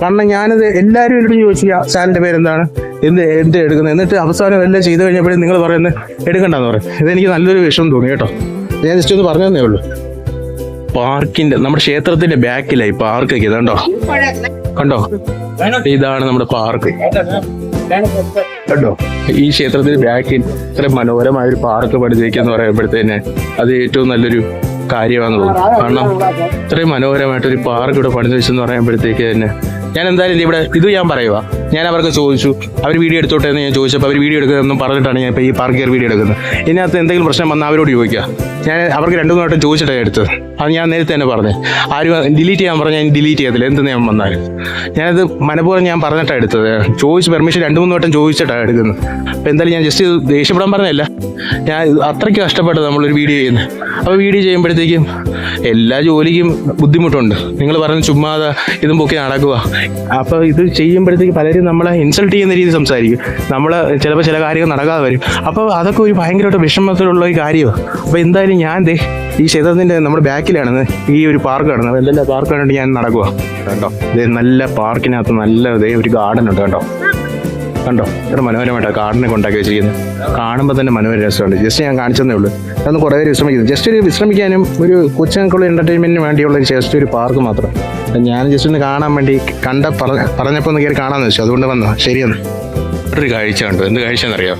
കാരണം ഞാനത് എല്ലാവരും എന്നോട് ചോദിച്ചു "ആ ചാനലിന്റെ പേരെന്താണ്? എന്ത് എന്ത് എടുക്കുന്നത്? എന്നിട്ട് അവസാനം എല്ലാം ചെയ്തു കഴിഞ്ഞപ്പോഴും നിങ്ങൾ പറയുന്നത് എടുക്കണ്ടെന്ന് പറയും. ഇതെനിക്ക് നല്ലൊരു വിഷമം തോന്നി കേട്ടോ. ഞാൻ ജസ്റ്റ് ഒന്ന് പറഞ്ഞതന്നേ ഉള്ളൂ. പാർക്കിന്റെ നമ്മുടെ ക്ഷേത്രത്തിന്റെ ബാക്കിലായി പാർക്കൊക്കെ കണ്ടോ? കണ്ടോ? ഇതാണ് നമ്മുടെ പാർക്ക്. കണ്ടോ? ഈ ക്ഷേത്രത്തിന്റെ ബാക്കിൽ ഇത്ര മനോഹരമായ ഒരു പാർക്ക് പണിതേക്കെന്ന് പറയുമ്പോഴത്തേന് അത് ഏറ്റവും നല്ലൊരു കാര്യമാണെന്ന് തോന്നുന്നു. കാരണം ഇത്രയും മനോഹരമായിട്ട് ഒരു പാർക്ക് ഇവിടെ പണിത് വെച്ചെന്ന് പറയുമ്പോഴത്തേക്ക് തന്നെ ഞാൻ എന്തായാലും ഇവിടെ ഇത് ഞാൻ പറയുക ഞാൻ അവർക്ക് ചോദിച്ചു അവർ വീഡിയോ എടുത്തോട്ടെ എന്ന് ഞാൻ ചോദിച്ചപ്പോൾ അവർ വീഡിയോ എടുക്കുന്നതെന്നും പറഞ്ഞിട്ടാണ് ഞാൻ ഇപ്പോൾ ഈ പാർക്ക് കയറി വീഡിയോ എടുക്കുന്നത്. ഇതിനകത്ത് എന്തെങ്കിലും പ്രശ്നം വന്നാൽ അവരോട് ചോദിക്കുക ഞാൻ അവർക്ക് രണ്ടു മൂന്ന് വട്ടം ചോദിച്ചിട്ടാണ് എടുത്തത്. അത് ഞാൻ നേരത്തെ തന്നെ പറഞ്ഞു. ആരും ഡിലീറ്റ് ചെയ്യാൻ പറഞ്ഞാൽ ഞാൻ ഡിലീറ്റ് ചെയ്യത്തില്ല. എന്ത് നിയമം വന്നാലും. ഞാനത് മനഃപൂർവം ഞാൻ പറഞ്ഞിട്ടാണ് എടുത്തത്. ചോദിച്ച് പെർമിഷൻ രണ്ട് മൂന്ന് വട്ടം ചോദിച്ചിട്ടാണ് എടുക്കുന്നത്. അപ്പോൾ എന്തായാലും ഞാൻ ജസ്റ്റ് ദേഷ്യപ്പെടാൻ പറഞ്ഞല്ല ഞാൻ അത്രയ്ക്ക് കഷ്ടപ്പെട്ട് നമ്മളൊരു വീഡിയോ ചെയ്യുന്നത് അപ്പോൾ വീഡിയോ ചെയ്യുമ്പോഴത്തേക്കും എല്ലാ ജോലിക്കും ബുദ്ധിമുട്ടുണ്ട്. നിങ്ങൾ പറഞ്ഞ ചുമ്മാതെ ഇതും പൊക്കി നടക്കുക. അപ്പോൾ ഇത് ചെയ്യുമ്പോഴത്തേക്ക് പലരും നമ്മളെ ഇൻസൾട്ട് ചെയ്യുന്ന രീതി സംസാരിക്കും. നമ്മൾ ചിലപ്പോൾ ചില കാര്യങ്ങൾ നടക്കാതെ വരും. അപ്പോൾ അതൊക്കെ ഒരു ഭയങ്കരമായിട്ട് വിഷമത്തിലുള്ള ഒരു കാര്യമാണ് അപ്പോൾ എന്തായാലും ഞാൻ ഈ ക്ഷേത്രത്തിന്റെ നമ്മുടെ ബാക്കിലാണ് ഈ ഒരു പാർക്ക് കാണുന്നത്. എല്ലാ പാർക്ക് കണ്ടിട്ട് ഞാൻ നടക്കുക കേട്ടോ ഇത് നല്ല പാർക്കിനകത്ത് നല്ല ഇതേ ഒരു ഗാർഡൻ ഉണ്ട് കേട്ടോ കണ്ടോ? ഇത്ര മനോഹരമായിട്ടാണ് ഗാർഡനൊക്കെ കൊണ്ടാക്കി വെച്ചിരിക്കുന്നത് കാണുമ്പോൾ തന്നെ മനോഹര രസമുണ്ട് ജസ്റ്റ് ഞാൻ കാണിച്ചതേ ഉള്ളൂ. അതൊന്ന് കുറേ പേര് വിശ്രമിക്കുന്നു. ജസ്റ്റ് ഒരു വിശ്രമിക്കാനും ഒരു കൊച്ചുങ്ങൾക്കുള്ള എന്റർടൈൻമെന്റിന് വേണ്ടിയുള്ള ഒരു ജസ്റ്റ് ഒരു പാർക്ക് മാത്രം. ഞാൻ ജസ്റ്റ് ഒന്ന് കാണാൻ വേണ്ടി കണ്ട പറഞ്ഞ പറഞ്ഞപ്പോൾ ഒന്ന് കയറി കാണാമെന്ന് വെച്ചു. അതുകൊണ്ട് വന്നോ ശരിയെന്ന്. ഒരു കാഴ്ച കണ്ടു. എന്ത് കാഴ്ച എന്നറിയാം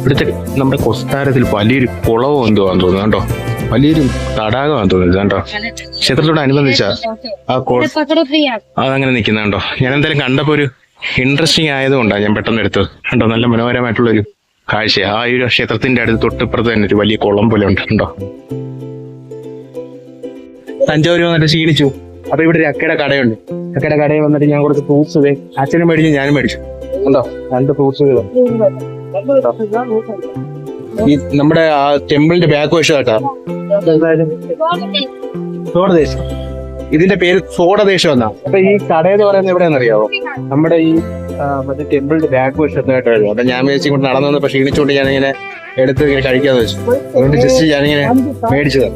ഇവിടുത്തെ നമ്മുടെ കൊസ്താരത്തിൽ വലിയൊരു കുളവും എന്തുവാന്ന് തോന്നുന്നു. കേട്ടോ വലിയൊരു തടാകമാണ് തോന്നുന്നത് കേട്ടോ ക്ഷേത്രത്തോട് അനുബന്ധിച്ച ആ അതങ്ങനെ നിൽക്കുന്ന കണ്ടോ? ഞാൻ എന്തായാലും കണ്ടപ്പോൾ ഒരു ഇൻട്രസ്റ്റിംഗ് ആയതുകൊണ്ടാണ് ഞാൻ പെട്ടെന്ന് എടുത്തത്. കണ്ടോ? നല്ല മനോഹരമായിട്ടുള്ള ഒരു കാഴ്ച. ആ ഒരു ക്ഷേത്രത്തിന്റെ അടുത്ത് തൊട്ടിപ്പുറത്ത് തന്നെ ഒരു വലിയ കുളം പോലെ ഉണ്ട് കണ്ടോ? തഞ്ചാവൂർ വന്നിട്ട് ക്ഷീണിച്ചു. അപ്പൊ ഇവിടെ ഒരു അക്കയുടെ കടയുണ്ട്. അക്കയുടെ കടയിൽ വന്നിട്ട് ഞാൻ കുറച്ച് ഫ്രൂട്ട്സ് അച്ഛനും മേടിച്ചു ഞാനും മേടിച്ചു. ഉണ്ടോ രണ്ട് ഫ്രൂട്ട്സ് ഈ നമ്മുടെ ആ ടെമ്പിളിന്റെ ബാക്ക് വശമായിട്ടാ സോഡദേശം. ഇതിന്റെ പേര് സോടദേശം എന്നാ. അപ്പൊ ഈ എന്ന് പറയുന്നത് എവിടെയാണെന്നറിയാവോ നമ്മുടെ ഈ മറ്റേ ടെമ്പിളിന്റെ ബാക്ക് വശത്തായിട്ടായിരുന്നു അപ്പൊ ഞാൻ വിചാരിച്ചു ഇങ്ങോട്ട് നടന്നു വന്നപ്പോ ക്ഷീണിച്ചുകൊണ്ട് ഞാനിങ്ങനെ എടുത്ത് ഇങ്ങനെ കഴിക്കാന്ന് വെച്ചു. അതുകൊണ്ട് ജസ്റ്റ് ഞാനിങ്ങനെ മേടിച്ചത്.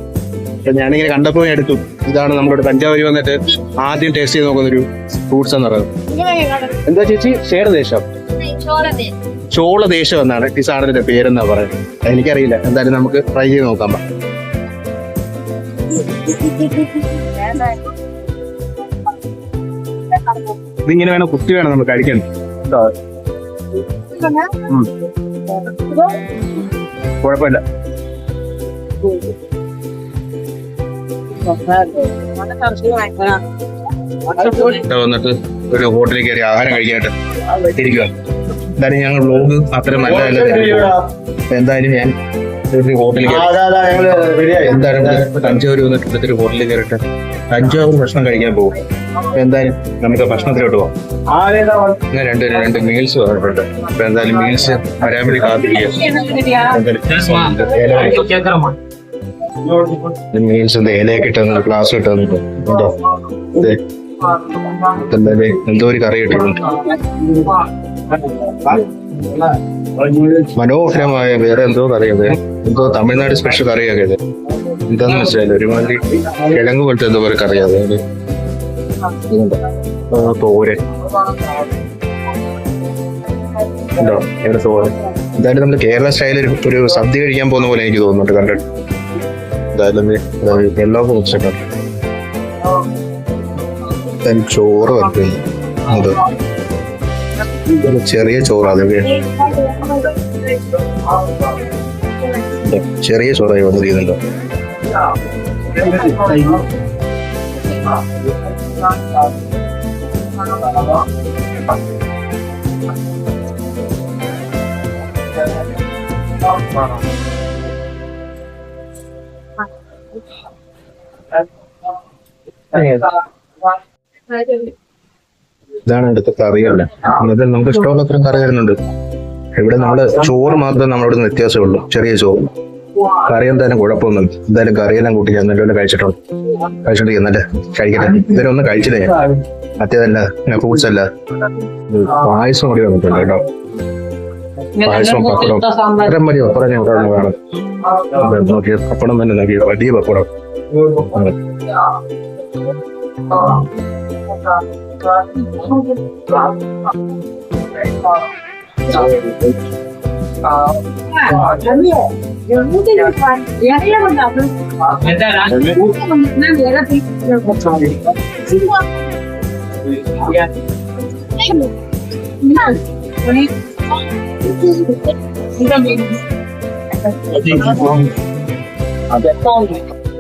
അപ്പൊ ഞാനിങ്ങനെ കണ്ടപ്പോ ഞാൻ എടുത്തു. ഇതാണ് നമ്മുടെ തഞ്ചാവൂർ വന്നിട്ട് ആദ്യം ടേസ്റ്റ് ചെയ്ത് നോക്കുന്ന ഒരു ഫ്രൂട്ട്സ് എന്ന് പറയുന്നത്. എന്താ ചേച്ചി? ക്ഷേരദേശം ചോളദേശം എന്നാണ് ഈ സാധനത്തിന്റെ പേരെന്നാ പറയുന്നത്. എനിക്കറിയില്ല. എന്തായാലും നമുക്ക് ട്രൈ ചെയ്ത് നോക്കാം. ഇതിങ്ങനെ വേണം കുത്തി വേണം നമ്മൾ കഴിക്കണം. കുഴപ്പമില്ല. വന്നിട്ട് ഒരു ഹോട്ടലിൽ കയറി ആഹാരം കഴിക്കാനായിട്ട് ഇരിക്കുക എന്തായാലും ഞങ്ങൾ വ്ലോഗ് അത്ര നല്ലതല്ല എന്തായാലും ഞാൻ ഒരു ഹോട്ടലിൽ കയറി. എന്തായാലും തഞ്ചാവൂർ വന്നിട്ട് ഇവിടുത്തെ ഒരു ഹോട്ടലിൽ കയറിയിട്ട് തഞ്ചാവൂർ ഭക്ഷണം കഴിക്കാൻ പോകും. എന്തായാലും നമുക്ക് ഭക്ഷണത്തിലോട്ട് പോകാം ഞാൻ രണ്ട് രണ്ട് മീൽസ് പറഞ്ഞിട്ടുണ്ട് അപ്പൊ എന്തായാലും മീൽസ് വരാൻ വേണ്ടി കാത്തിരിക്കുക. മീൽസ് എന്താ? ഇലയൊക്കെ ഇട്ടു ഗ്ലാസ് ഉണ്ടോ. എന്തായാലും എന്തോ ഒരു കറി ഇട്ടിട്ടുണ്ട്. മനോഹരമായ വേറെ എന്തോ കറിയത് എന്തോ തമിഴ്നാട് സ്പെഷ്യൽ കറിയൊക്കെ ഇത്? എന്താന്ന് വെച്ചാൽ ഒരുമാതിരി കിഴങ്ങ് പോലത്തെ എന്തോ ഒരു കറിയത് തോരൻ. ഉണ്ടോ എവിടെ തോരൻ? എന്തായാലും നമ്മൾ കേരള സ്റ്റൈലിൽ ഒരു സദ്യ കഴിക്കാൻ പോകുന്ന പോലെ എനിക്ക് തോന്നുന്നുണ്ട് കണ്ടിട്ട്. എന്തായാലും എല്ലാ ഫ്രൂട്ട്സൊക്കെ ചോറ് വരുത്തി അത്. ചെറിയ ചോറ് അതൊക്കെ ചെറിയ ചോറായി വന്നിരിക്കുന്നുണ്ടോ. ഇതാണ് അടുത്ത കറികൾ എന്നിട്ട് നമുക്ക് ഇഷ്ടമുള്ള അത്രയും കറി വരുന്നുണ്ട്. ഇവിടെ നമ്മൾ ചോറ് മാത്രം നമ്മളോട് വ്യത്യാസമുള്ളൂ ചെറിയ ചോറ്. കറി എന്തായാലും കുഴപ്പമൊന്നുമില്ല എന്തായാലും കറിയെല്ലാം കൂട്ടി ഞാൻ നല്ലപോലെ കഴിച്ചിട്ടുണ്ട്. കഴിച്ചിട്ട് എന്നല്ലേ കഴിക്കട്ടെ. ഇതുവരെ ഒന്നും കഴിച്ചില്ലേ? മറ്റേതല്ല ഫ്രൂട്ട്സ് അല്ല. പായസം കൂടി വന്നിട്ടുണ്ട് കേട്ടോ. പായസവും പപ്പടവും അത്രയും മതി പപ്പടം ഞാൻ ഇവിടെ വേണം ഇത് നോക്കി പപ്പടം തന്നെ നോക്കി. വലിയ പപ്പടം.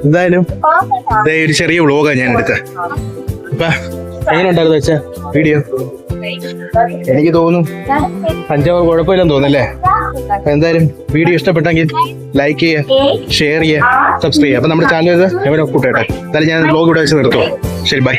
എന്തായാലും ഒരു ചെറിയ വ്ളോഗാണ് ഞാൻ എടുത്തത് അപ്പൊ എങ്ങനെ വെച്ച വീഡിയോ? എനിക്ക് തോന്നുന്നു. അഞ്ചാവ് കുഴപ്പമില്ലെന്ന് തോന്നുന്നല്ലേ? അപ്പൊ എന്തായാലും വീഡിയോ ഇഷ്ടപ്പെട്ടെങ്കിൽ ലൈക്ക് ചെയ്യുക ഷെയർ ചെയ്യുക സബ്സ്ക്രൈബ് ചെയ്യുക. അപ്പൊ നമ്മുടെ ചാനൽ എവിടെ കൂട്ടട്ടെ എന്തായാലും ഞാൻ ബ്ലോഗ് ഇവിടെ വെച്ച് നിർത്തും ശരി ബൈ